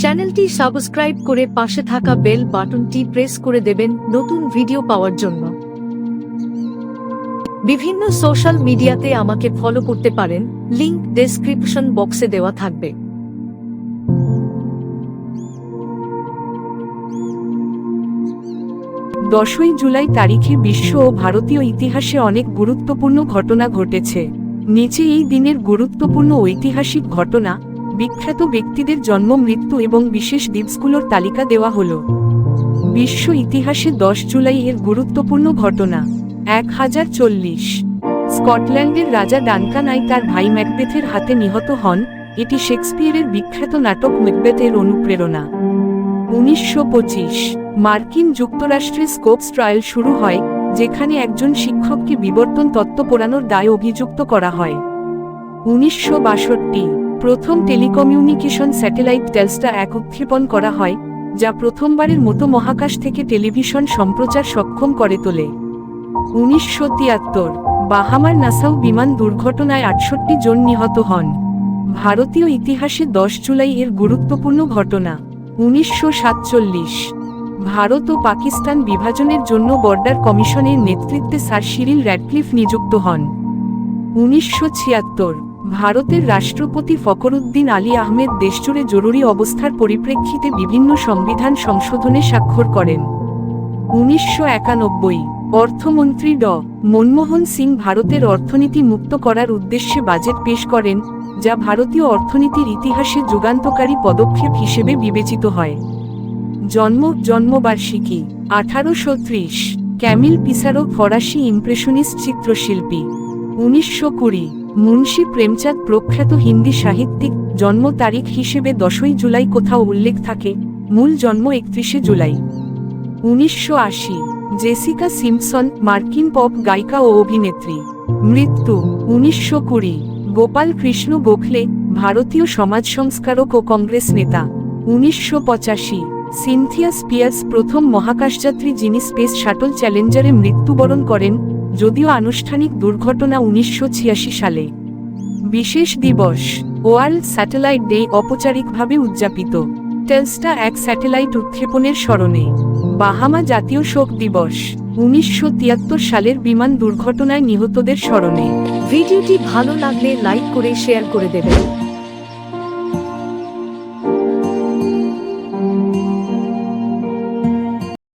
চ্যানেলটি সাবস্ক্রাইব করে পাশে থাকা বেল বাটনটি প্রেস করে দেবেন নতুন ভিডিও পাওয়ার জন্য। বিভিন্ন সোশ্যাল মিডিয়াতে আমাকে ফলো করতে পারেন, লিংক ডেসক্রিপশন বক্সে দেওয়া থাকবে। দশই জুলাই তারিখে বিশ্ব ও ভারতীয় ইতিহাসে অনেক গুরুত্বপূর্ণ ঘটনা ঘটেছে। নিচে এই দিনের গুরুত্বপূর্ণ ঐতিহাসিক ঘটনা বিখ্যাত ব্যক্তিদের জন্ম, মৃত্যু এবং বিশেষ দিবসগুলোর তালিকা দেওয়া হল। বিশ্ব ইতিহাসে দশ জুলাই এর গুরুত্বপূর্ণ ঘটনা। এক হাজার চল্লিশ। স্কটল্যান্ডের রাজা ডানকানাই তার ভাই ম্যাকবেথের হাতে নিহত হন, এটি শেক্সপিয়ারের বিখ্যাত নাটক ম্যাকবেথের অনুপ্রেরণা। উনিশশো পঁচিশ। মার্কিন যুক্তরাষ্ট্রে স্কোপস ট্রায়াল শুরু হয়, যেখানে একজন শিক্ষককে বিবর্তন তত্ত্ব পোড়ানোর দায় অভিযুক্ত করা হয়। উনিশশো বাষট্টি। প্রথম টেলিকমিউনিকেশন স্যাটেলাইট টেলস্টা এক উৎক্ষেপণ করা হয়, যা প্রথমবারের মতো মহাকাশ থেকে টেলিভিশন সম্প্রচার সক্ষম করে তোলে। উনিশশো তিয়াত্তর, বাহামার নাসাউ বিমান দুর্ঘটনায় আটষট্টি জন নিহত হন। ভারতীয় ইতিহাসে দশ জুলাই এর গুরুত্বপূর্ণ ঘটনা। উনিশশো সাতচল্লিশ, ভারত ও পাকিস্তান বিভাজনের জন্য বর্ডার কমিশনের নেতৃত্বে স্যার সিরিল র্যাডক্লিফ নিযুক্ত হন। উনিশশো ছিয়াত্তর ভারতের রাষ্ট্রপতি ফখরুদ্দিন আলী আহমেদ দেশজুড়ে জরুরি অবস্থার পরিপ্রেক্ষিতে বিভিন্ন সংবিধান সংশোধনে স্বাক্ষর করেন। উনিশশো একানব্বই, অর্থমন্ত্রী ড. মনমোহন সিং ভারতের অর্থনীতি মুক্ত করার উদ্দেশ্যে বাজেট পেশ করেন, যা ভারতীয় অর্থনীতির ইতিহাসে যুগান্তকারী পদক্ষেপ হিসেবে বিবেচিত হয়। জন্ম, জন্মবার্ষিকী, আঠারোশো ত্রিশ, ক্যামিল পিসারো ফরাসি ইমপ্রেশনিস্ট চিত্রশিল্পী, উনিশশো কুড়ি। মুন্সী প্রেমচাঁদ প্রখ্যাত হিন্দি সাহিত্যিক, জন্ম তারিখ হিসেবে দশই জুলাই কোথাও উল্লেখ থাকে, মূল জন্ম একত্রিশে জুলাই। উনিশশো আশি, জেসিকা সিম্পসন মার্কিন পপ, গায়িকা ও অভিনেত্রী। মৃত্যু, উনিশশো কুড়ি, গোপাল কৃষ্ণ গোখলে, ভারতীয় সমাজ সংস্কারক ও কংগ্রেস নেতা। উনিশশো পঁচাশি, সিনথিয়া স্পিয়ার্স প্রথম মহাকাশযাত্রী যিনি স্পেস শাটল চ্যালেঞ্জারে মৃত্যুবরণ করেন যদিও আনুষ্ঠানিক দুর্ঘটনা উনিশশো ছিয়াশি সালে। বিশেষ দিবস, ওয়ার্ল্ড স্যাটেলাইট ডে অপচারিকভাবে উদযাপিত। টেলস্টা এক স্যাটেলাইট উৎক্ষেপণের স্মরণে। বাহামা জাতীয় শোক দিবস, উনিশশো তিয়াত্তর সালের বিমান দুর্ঘটনায় নিহতদের স্মরণে। ভিডিওটি ভালো লাগলে লাইক করে, শেয়ার করে দেবেন।